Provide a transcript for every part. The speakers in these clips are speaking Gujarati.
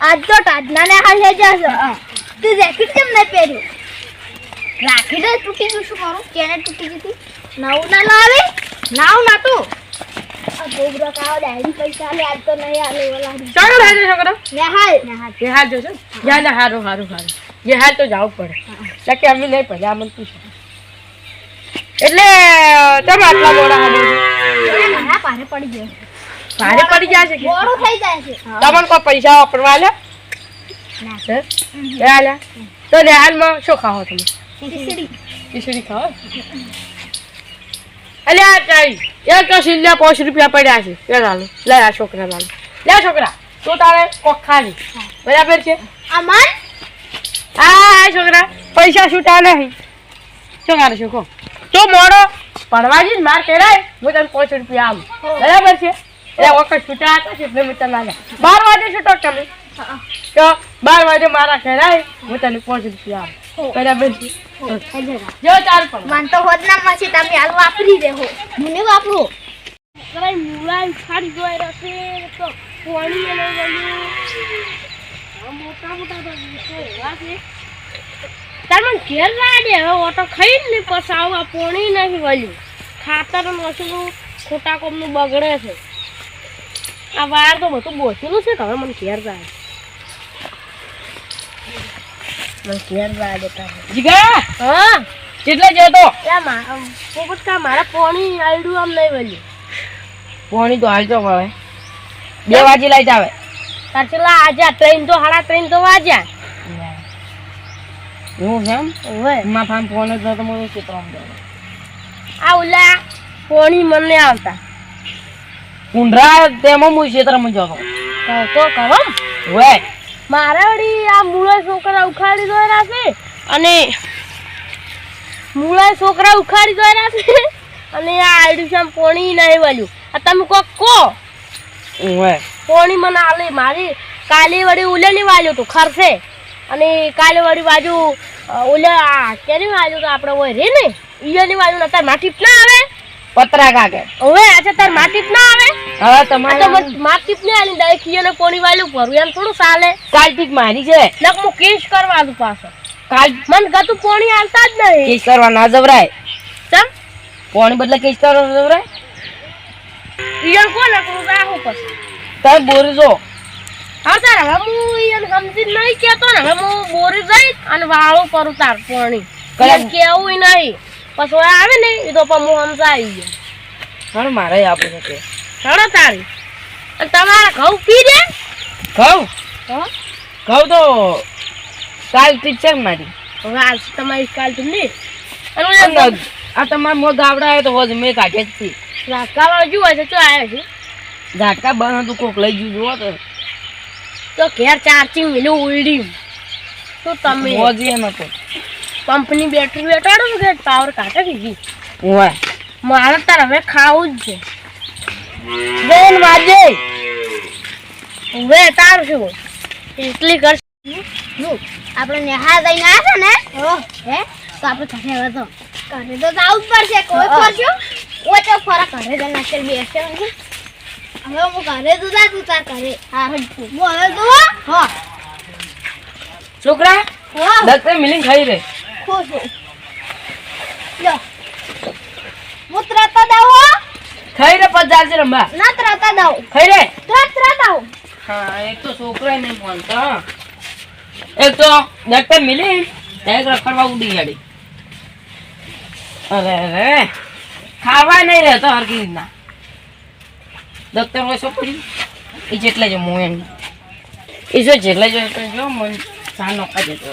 આજ તો ટાજનાને હાલ લઈ જશો? તું જેકેટ કેમ નહીં પહેર્યું? રાખી દે તૂટી ગયું શું કરું કેને તૂટી ગયું તું? નવું ના લાવે? નાવ ના તું? ગોબરો કાવો ડાયરી પૈસા લે આજ તો નહીં આલે ઓલા ચાલો હાજર છોકરો નેહાલ નેહાલ એ હાલ જોશો ના હારું હારું હારું. એ તો જવું પડે. કે અમે પડે આ મને એટલે તમે આટલા હાલો પારે પડી ગયો. ભારે પડી જાય છે. મોડું થઈ જાય છે. તમને કોઈ પૈસા વાપરવા આલ્યા? ના. સર એ આલ્યા? તો ને હાલમાં શું ખાઓ તમે? ખીચડી. ખીચડી ખાઓ અલે આ ચાઈ એક સિલ્લા પાંચ રૂપિયા પડ્યા છે. લે લાલો લે આ છોકરા લાલો. લે છોકરા તો તારે કોક ખાલી. બરાબર છે? અમન? હા છોકરા પૈસા છૂટા નહીં. શું કરે છો કહો? તો મોડો ભણવા જઈને માર કેરાય હું તને પાંચ રૂપિયા આવું બરાબર છે? એટલે વખત છૂટા હતા એટલે મેં તને આલ્યા. બાર વાગે છૂટો તમે? તો બાર વાગે મારા કેરાય હું તને પાંચ રૂપિયા આવું બરાબર જો ચાલ પણ. મન તો હોદનામાં છે તમે હાલ વાપરી દેહો મને વાપરો. કઈ મુલા ખાડી જોઈ રહેશે તો પાણી એને ગયું. મોટા મોટા તો એવા છે. તાર મને ઘેર લાડે હવે ઓટો ખાઈ ને પછી આવું આ પોણી નહીં વળ્યું. ખાતર નસલું ખોટા કોમનું બગડે છે. આ વાર તો બધું બોચેલું છે હવે મને ઘેર જાય મને ઘેર લાડે તારે જીગા! હા. કેટલે જતો મા પોપટ કા મારા પોણી આયડું આમ નહીં વળ્યું પોણી તો હાલ તો મળે બે વાગે લાઈટ આવે તાર છેલ્લા આજા ટ્રેન તો હાડા ટ્રેન તો વાજ્યા એવું છે એમ? હવે માં ફાન ફોન જ નતો મને ચિત્ર આ ઓલા પોણી મને આવતા. કુંડરા તેમાં હું ક્ષેત્રમાં જતો તો કરો વે મારે વળી આ મૂળા છોકરા ઉખાડી દોર્યા છે અને મૂળા છોકરા ઉખાડી દોર્યા છે અને આ આયડું પોણી નહીં વાલ્યું. આ તમે કોક કહો. વે પોણી મને આલે મારી કાલે વળી ઉલેની વાલ્યું તું ખરશે. અને કાલે વળી બાજુ ઓલા આ કેની વાલ્યું તો આપણે હોય રે ને. ઈયાની વાલ્યું અત્યારે જ ના આવે. પતરા કાકે ઓવે આજે તાર માટીપ ના આવે? હા તમારે તો માટીપ ને આલી ડાયરેક્ટ ઈયાને પોણી વાલ્યું ભરવું એમ થોડું ચાલે. કાલટીક મારી છે. નક હું કેસ કરવા દઉં પાછો. કાલ મન ગતું કોણી આલતા જ નહીં. કેસ કરવા ના જવરાય. ચમ? કોણી બદલે કેસ કરવા જવરાય? ઈયન કોણ નકરું રાખું પછી. તમે બોરી જો હા તાર હવે હું ઈયન સમજી નહીં કેતો ને. હવે હું બોરી જઈ અને વાળું કરું તાર કોણી કેવું નહીં. પછી આવે ને એ તો પણ હું સમજાવી ગયો. હા મારે આપવું છે ચડો તારી. અને તમારા ઘઉં પી દે? ઘઉં? ઘઉં તો કાલ છે ને મારી. હવે આજ તમારી કાલ તો નહીં. અને આ તમારા મોં ગાવડા આવે તો હોજ મેં કાઢે જ થી કાવા જુઓ છે ચો આવ્યો છે? ઝાટકા બંધ હતું કોક લઈ ગયું જુઓ તો. તો ઘેર ચાર્જિંગ મિલું ઉલડી તો તમે? હોજ એમ હતો પંપની બેટરી બેટાડો છો કે પાવર કાઢે દીધી ઓય. મારે તાર હવે ખાવું જ છે. બેન વાજે. હવે તારું શું? એટલી કર આપણે નેહા જઈને આવ્યા ને? હે. તો આપણે ઘરે હવે તો ઘરે તો આવું જ પડશે કોઈ ફરશું ઓછો તો ફરા ઘરે જ નાખેલ બેસે હવે હું ઘરે તો જા તું તાર ઘરે. હા હું હવે તો હા. છોકરા હા. દત્તે મિલિંગ ખાઈ રે ખુશ છું. લો. હું ત્રતા દઉં હો. ખાઈ રે પચાસ છે રંબા ના ત્રતા દઉં ખાઈ રે ત્રત ત્રતા દઉં હા એક તો છોકરો નહીં હા. એક તો દત્તે મિલી એક રખડવા ઉડી ગાડી. અરે અરે. ખાવા નહીં રહેતો હરકી રીતના. દત્તર હોય શું પડી એ જેટલા જો મોં એમ. એ જો જેટલા જો મન સાનો કાઢે જતો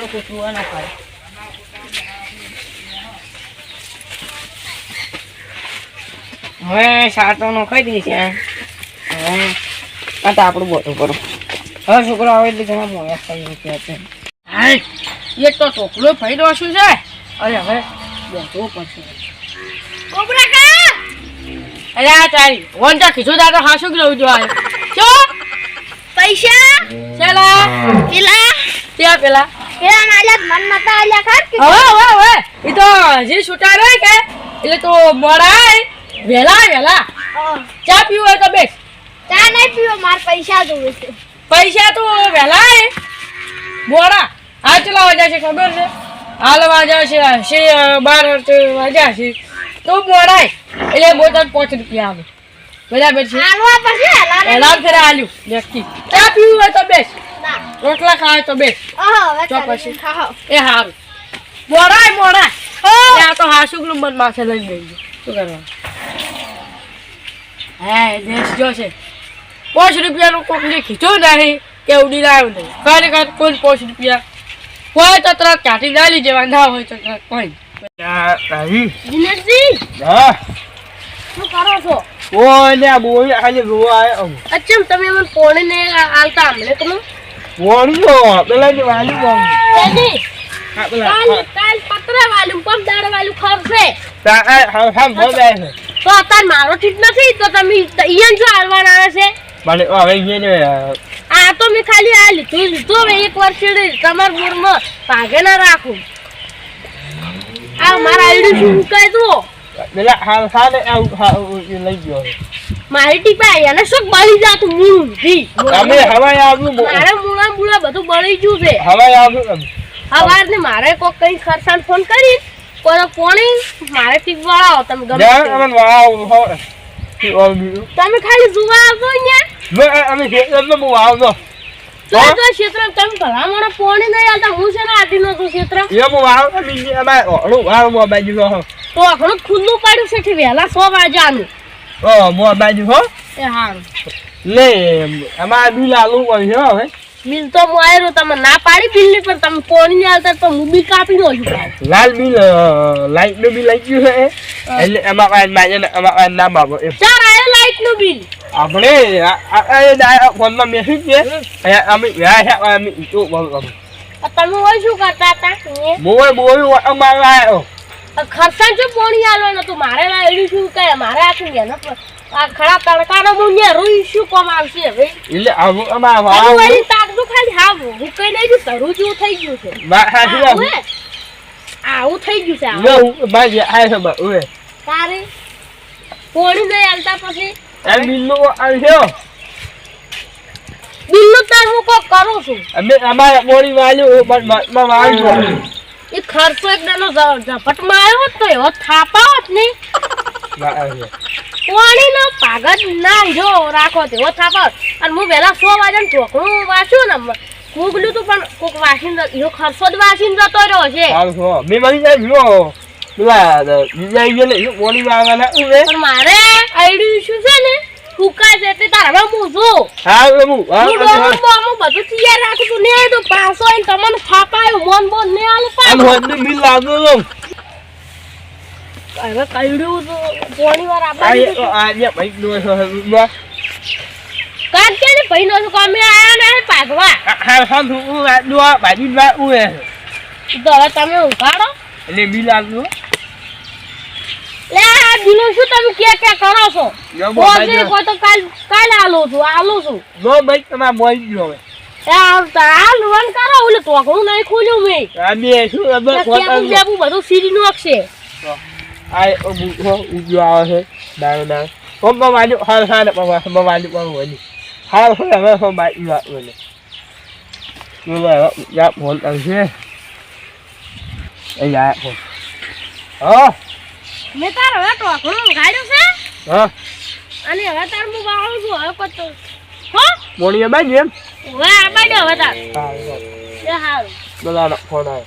થોડું કૂતરું ના ખાય હવે સાતો નખાઈ દઈ છે. હવે આ તો આપણું બોટું કરું હવે છોકરો આવે એટલે ઘણા મોયા ખાઈ રૂપિયા છે હાય એક તો છોકરો ફાયદો શું છે? અરે હવે બેઠવું પડશે કોબરા કા? અરે આ તારી વંચા ખીચું દાદા હાસું જ રહું જો આ પૈસા? ચલા પેલા? ત્યાં પેલા? પેલા નાલ્યા મન નતા આલ્યા ખર કે હવે હવે હવે. ઈ તો જે છૂટા રહે કે? એટલે તો મોડાય. વેલા વેલા. ચા પીવો હોય તો બેસ. ચા નહીં પીવો માર પૈસા જોવે છે પૈસા તો વેલાય. મોડા. આ ચલા વાજા છે ખબર છે હાલ વાજા છે છે બાર વાજા છે. તો મોડાય. એટલે બોતલ પાંચ રૂપિયા આવે બધા છે? હાલવા પછી હેલા ફેરા હાલ્યું વ્યક્તિ ચા પીવું હોય તો બેસ. રોટલા ખાય તો બે. ઓહો હવે તો પછી. એ હારું. મોડાય મોડાય આ તો હાસુકનું મન માથે લઈ ગયું શું કરવાનું? હે દેશ જો છે. પાંચ રૂપિયાનું કોકને કીધું નહીં કે ઉડી લાવ્યું નહીં. ખરેખર કોઈ પાંચ રૂપિયા. હોય તો તરત કાઢી ડાલી જેવા ના હોય તો તરત કોઈ શું કરો છો? ઓને આ બોલ ખાલી જોવા આવ્યો અચ્છા તમે મને ફોન ને આલતા હમણે તમે વણ્યો પેલા જે વાલી એની હા પેલા કાલ પતરા વાલું પગ દાડ વાલું ખરશે હા હા હા બોલ જાય છે તો અત્યારે મારો ઠીક નથી તો તમે ઈયન જો હાલવાના આવે છે મને હવે ગયે ને આ તો મેં ખાલી આ લીધું લીધું હવે એક વર્ષ તમારા બોરમાં ભાગે ના રાખું આ મારા આઈડી શું કહે તો પેલા હા હા ને આવું લઈ ગયો. મારી ટીપા એને શું બળી જાતું મૂળથી અમે હવાઈ આવ્યું મારે મૂળા મૂળા બધું બળી ગયું છે. હવાઈ આવ્યું હવાર ને મારે કોક કઈ ખરસાણ ફોન કરી કોઈ પોણી મારે ટીપ વાળાવો તમે ગમે અમન તમે ખાલી જોવા આવજો અહીંયા. અમે ખેતરમાં બહુ આવનો તો ખુલ્લું પડ્યું છે વહેલા સો વાગ્યાનું. ઓ મો બાજુ હો. એ હારું. લે અમાર બી લાલુ કોઈ હો હવે. બિલ તો આવ્યો તમે ના પાડી બિલની પણ તમે પોણી ની આવતા તો હું બી કાપી દઉં છું. લાલ બિલ લાઈટનું બિલ લઈ ગયું છે એટલે એમાં કાંઈ માજે ને એમાં કાંઈ ના બાબો એમ. ચાર આવ્યો લાઈટનું બિલ. આપણે આ- ડાયરેક્ટ ફોનમાં મેસેજ છે. અમે અમે બોલ આ તમે હોય શું કરતા હતા? બોય બોય અમારે આવ્યો આ ખરસાણ જો પોણી આલવાનું તું મારે લાવ્યું શું કે? મારે આખું ગયા ને આ ખરા તડકાનો હું ને રૂઈ શું કોમ આવશે હવે? એટલે આવું અમારે વાવ વળી તાકનું ખાલી હા હું કઈ નહીં ગયું તરું જેવું થઈ ગયું છે. આવું થઈ ગયું છે આવું. લો આ છે બા ઓય તારે પોણી નહીં આલતા પછી? આ બિલ નો આવ્યો બિલનું તાર હું કોક કરું છું. અમે અમારે બોડી વાલ્યું પણ માં વાલ્યું. એ ખર્ચો એકદાનો જ- ઝપટમાં આવ્યો તો એવો થાપા હોત ને પાણીનો પાગત ના જો રાખો તેવો થાપા. અને હું વહેલા સો વાગે ચોકડું વાંચ્યું ને મૂકલું તું પણ કોક વાસીને એવો ખર્ચો જ વાસીને જતો રહ્યો છે. મેં મળી જાય જો પેલા બીજા ગયો ને બોડી વાળવાના મારે આઈડી શું છે ને? ફૂકાય છે તે તારા હું છું. હા હું હું બોમું બધું તૈયાર રાખું તું ને તો પાસો આઈને તમને ફાપાયો મોન બોન ને આલ પાછું. હોત બિલ લાગુ છું. હવે કઈડ્યું તો પોણી વાર આ આપવા આ ભાઈ નો બસ કે ને ભાઈ નો અમે આયા ને પાગવા હા હા હું આ દુઆ બાજુ માં ઉવે તો હવે તમે ઉઘાડો એટલે બિલ આવ્યું લે આ શું તમે કે કે કરો છો? બોલજે કોઈ તો કાલ કાલ આલો છું આલો છું. નો ભાઈ તમે બોલી ગયો હવે. એ હાલ વન કરો ઓલે ટોકરું નહીં ખોલ્યું મેં. આ બે શું અબર કેબુ બેબુ બધું સીડી નો અક્ષે આ ઊભો આવે છે. દાળ દાળ કોમ વાજુ હાલ હાલ બવા પપ્પા વાજુ પણ હાલ હોય હવે હો બાઈ વાત વળી બોલો યા ફોન આવશે એ યા ફોન હા. મેં તાર હવે ટોકરું ઉઘાડ્યું છે હા અને હવે તાર હું વાળું છું હવે પતો હો મોણી બાજુ એમ હવે આ બાજુ હવે તાર હા એ હારું બોલાનો ફોન આવ્યો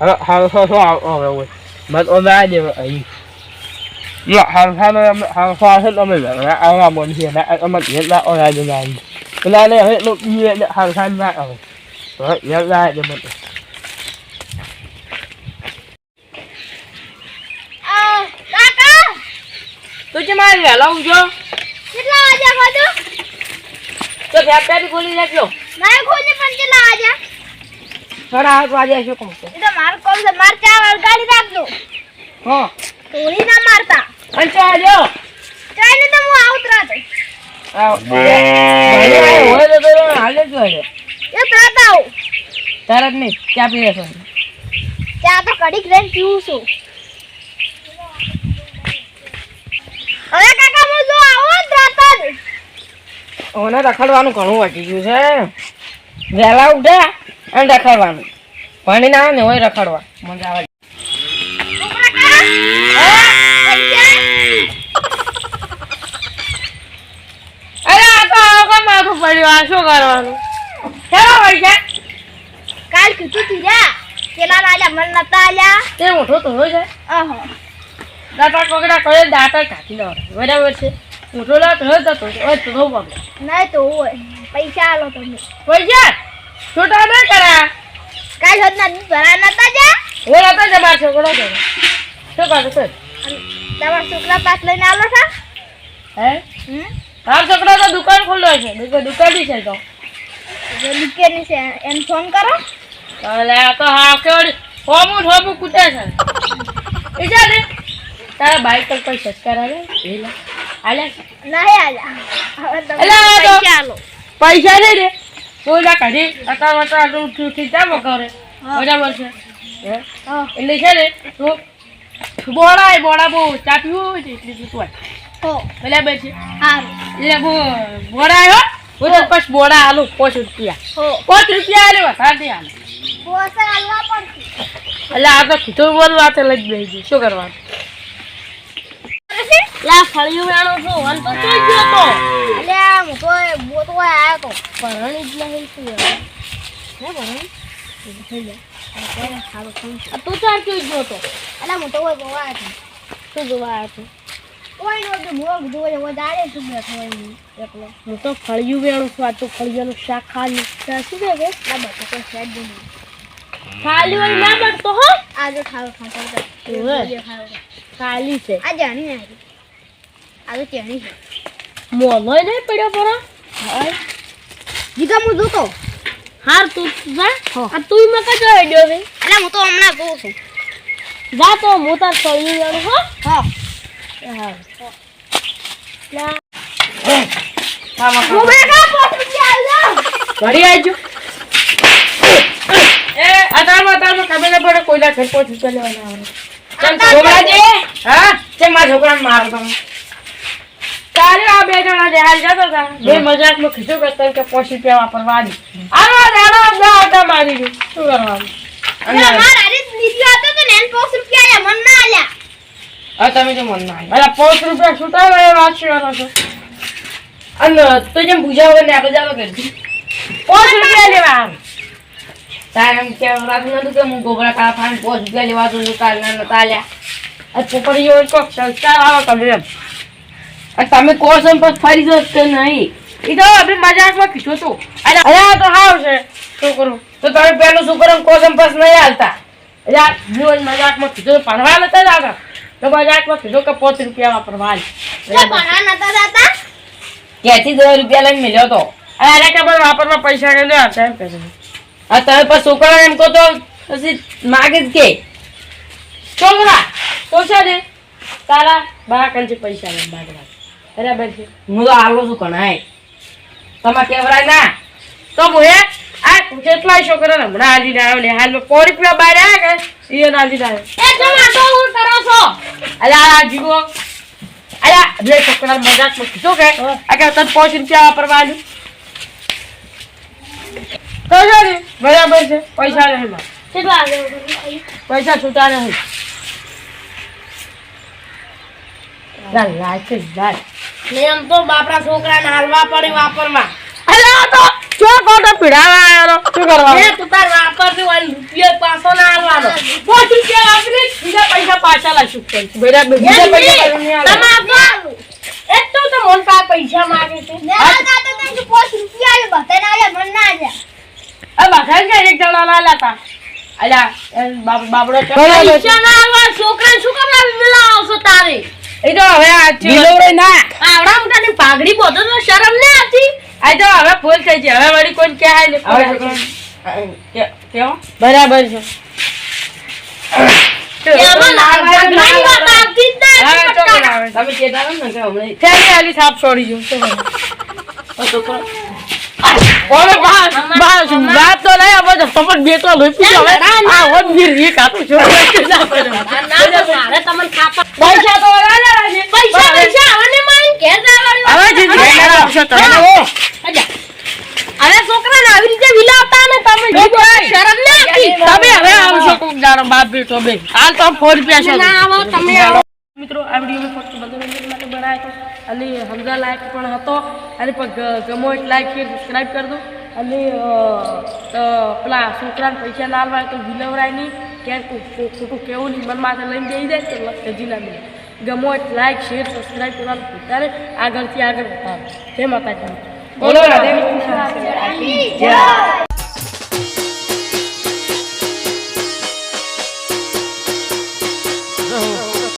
હવે હાલ હો હો આવ હવે મત ઓલા દે અહીં યા હાલ હાલ હાલ હાલ hết અમે là ao làm một chuyện đã ở mặt hiện ra ở đây như này cái này hết lúc như vậy hàng thanh ra rồi đó hiện ra cho mình આ કાકા જે મારે વહેલા ઉજો. કેટલા વાગે ખાધું તો? ફેક્ટરી ખોલી લેજો. મારે ખોલી પણ કેટલા વાગે સાડા આઠ વાગે શું કહું તો તો મારું કોમ છે માર ચા વળગાડી રાખજો. હા. તોડી ના મારતા. અંતે આજો કઈ નહીં તો હું આવું રાતે. હોય તો તો હાલે જ હોય. એ રાત આવું. તરત નહીં ચા પી લેશો ચા તો કડીક રહીને પીવું છું. હવે કાકા હું જો આવો ને ઓને રખડવાનું ઘણું વધી ગયું છે. વહેલા ઉઠ્યા અને રખડવાનું. ભણી ના આવે ને હોય રખડવા. મજા આવે. અરે આ તો માથું પડ્યું? આ શું કરવાનું? કેવા પૈસા કાલ કીધું તું જા પેલા આલ્યા મન નતા આલ્યા. તે મોટો હોય છે. અહો. દાંતા કોગડા કોઈ દાંતા કાઢી લો બરાબર છે? મોટો લાટ તો તો તો ઓય તો નો પગ ના તો ઓય પૈસા આલો તમે. પૈસા? છોટા ના કરા. કાલ હોત ના ભરા નતા જા? હું નતો જ મારો છોકરો તો શું કરું તો તમારા છોકરા પાસ લઈને આલો છો? હે? તાર છોકરો તો દુકાન ખોલ્લો છે. દુકાન દુકાન બી છે તો. જો લીકેની છે એમ ફોન કરો. અલે આ તો હા કેવડી હોમું હોમું કૂટે છે. ઈજા દે તારા બાઈક પર કોઈ સસ્કાર આવે? એ લે. આલે. નહીં હવે પૈસા દે દે. કોઈ કાઢી. અતા વતા આટલું તું ઠીક જામો કરે બરાબર છે હે? એટલે છે ને તું બોડા બોડા બહુ ચા પીવું હોય એટલે તું હો. બરાબર છે એટલે બહુ બોડા આવ્યો હું. તો પછી બોડા આલું પાંચ રૂપિયા. પાંચ રૂપિયા આલે વધારે નહીં આલે. એટલે આ તો ખીચું બોલ તો લઈ જ શું કરવાનું? લા ફળિયું વેણો છું. વન તો ચોઈ ગયો તો. અલ્યા હું તો બોતો આયો તો. પરણી જ નહીં તું હવે. હે ભરણ આ તું ચાર ગયો તો? અલ્યા હું તો હોય તો. શું જોવા આવ્યો તું? કોઈ તો જોવે શું હોય નહીં એકલો. હું તો ફળિયું વેણું છું. આ તો ફળિયાનું શાક ખાલી. શું કે ના કોઈ સેટ જ ખાલી હોય ના બનતો હો. આ જો ખાવ ખાવ ખાલી છે. આ જાણી નાખી આ છે. મોલો નહીં પડ્યો પરો? જીગા હું જોતો. હાર તું જા આ તું મકા કજો હેડ્યો છે એટલે હું તો હમણાં જોઉં છું. જા તો હું તાર ફળિયું વેણું હો. હા. હા. આવજો એ અતારમાં અતારમાં ખબર પડે કોઈના ઘર છોકરાજી હા? કેમ મારા છોકરાને મારો તમે તારે આ બે જણા જે હાલ જતા હતા બે મજાકમાં કીધું કે તને કે પાંચ રૂપિયા વાપરવાની આનો દાડો બે આવતા મારી ગયું. શું કરવાનું? માર હારે નીકળ્યો હતો તો ને પોસ રૂપિયા આયા મન ના આલ્યા. આ તમે જો મન ના અરે પાંચ રૂપિયા છૂટા હોય વાત કરો છો? અને તો જેમ વગર ને આગળ જાવ કરતી પાંચ રૂપિયા લેવા તારે એમ કે રાખું નતું કે હું ગોબરા કાળા ફાન પાંચ રૂપિયા લેવા તો તારે ના નતા આલ્યા? આ છોકરીઓ કોક સંસ્કાર આવો તમે એમ. તમે કહો છો પછી ફરી જશ કે નહીં. એ તો આપણે મજાકમાં કીધું હતું અને અરે આ તો હાવ છે. છોકરો તો તમે પેલું છોકરો કહો છો પછી નહીં હાલતા. આ જીવન મજાકમાં કીધું ભણવા નતા દાદા તો મજાકમાં કીધું કે પોત રૂપિયા વાપરવા તો ભણા નતા દાદા ક્યાંથી દસ રૂપિયા લઈને મળ્યો તો? અરે કે ભાઈ વાપરવા પૈસા કે લે આપતા એમ કહે આ તમે પછી છોકરા એમ કહો તો પછી માગે જ કે. છોકરા તો છે ને. તારા બા કંથી પૈસા લે માગવા બરાબર છે. હું તો આલો છું કણાય તમારે કેવરાય ના. તો હું આ કેટલાય છોકરા હમણાં હાલી રહ્યો ને હાલ સો રૂપિયા બહાર આવ્યા કે? એ રહ્યો એ તમે તો હું કરો છો? અલા આ જીવો. અલા બે છોકરા મજાકમાં કીધું કે આ કે તને પાંચ રૂપિયા વાપરવાનું તો બરાબર છે. પૈસા નહીં કેટલા પૈસા છૂટા નહીં લાલ લાલ છે લાલ એમ તો બાપરા છોકરાને હાલવા પડે વાપરવા. અરે આ તો જો કોટો પીડાવા આવ્યો શું કરવાનું? તું તાર વાપરતી હોય રૂપિયો પાછો ના હાલવાનો પાંચ રૂપિયા વાપરી બીજા પૈસા પાછા લાવશું બરાબર બીજા પૈસા આલે. એક તો તો મોન પા પૈસા માંગે છે. ના ના તો તને પોસ રૂપિયા આલે બતાને આલે મન ના આલે. અ બધા કે એક જણા ના લાતા અલા બાબડો પૈસા ના આલવા છોકરાને શું કામ લાવી મેલા આવશો તારે? એ તો હવે આ દિલોરે ના. આવડા મોટાની પાઘડી બોધો તો શરમ ને આવતી. આ તો હવે ભૂલ થઈ છે હવે વળી ક્યાં ને કેવો? બરાબર છે. જ. તમે કહેતા ને હમણાં છોડી છોકરો. ઓલે બા- બા- વાત તો નહીં, હવે તો સમજ પણ બે તો લોહી પીધો હવે આ હોત વીર વીર કાપું છું મારે તમને ખાપા પૈસા તો છે. પૈસા પૈસા આવને મારી ઘેર જવાનું હવે જીજી આવશે તમે અરે છોકરાને આવી રીતે વિલાવતા ને તમે શરમ ના આપી તમે હવે આવશો કોક દાડો બાપ બેટો બે હાલ તો ફોન રૂપિયા છે ના આવો તમે આવો મિત્રો આ વીડિયો મેં ફક્ત મનોરંજન માટે બનાવ્યો હતો અને હમજા લાયક પણ હતો. અને ગમો એક લાઈક શેર સબસ્ક્રાઈબ કરી દો. અને પેલા છોકરાને પૈસા ના હોય તો વિલવરાય નહીં. ક્યાંક ખોટું કેવું નહીં. મન માથે લઈને જઈ જાય તો લખી ના મળે ગમો એક લાઈક શેર સબસ્ક્રાઈબ કરવાનું ભૂલતા. આગળથી આગળ વધારો. જય માતાજી. બોલો જય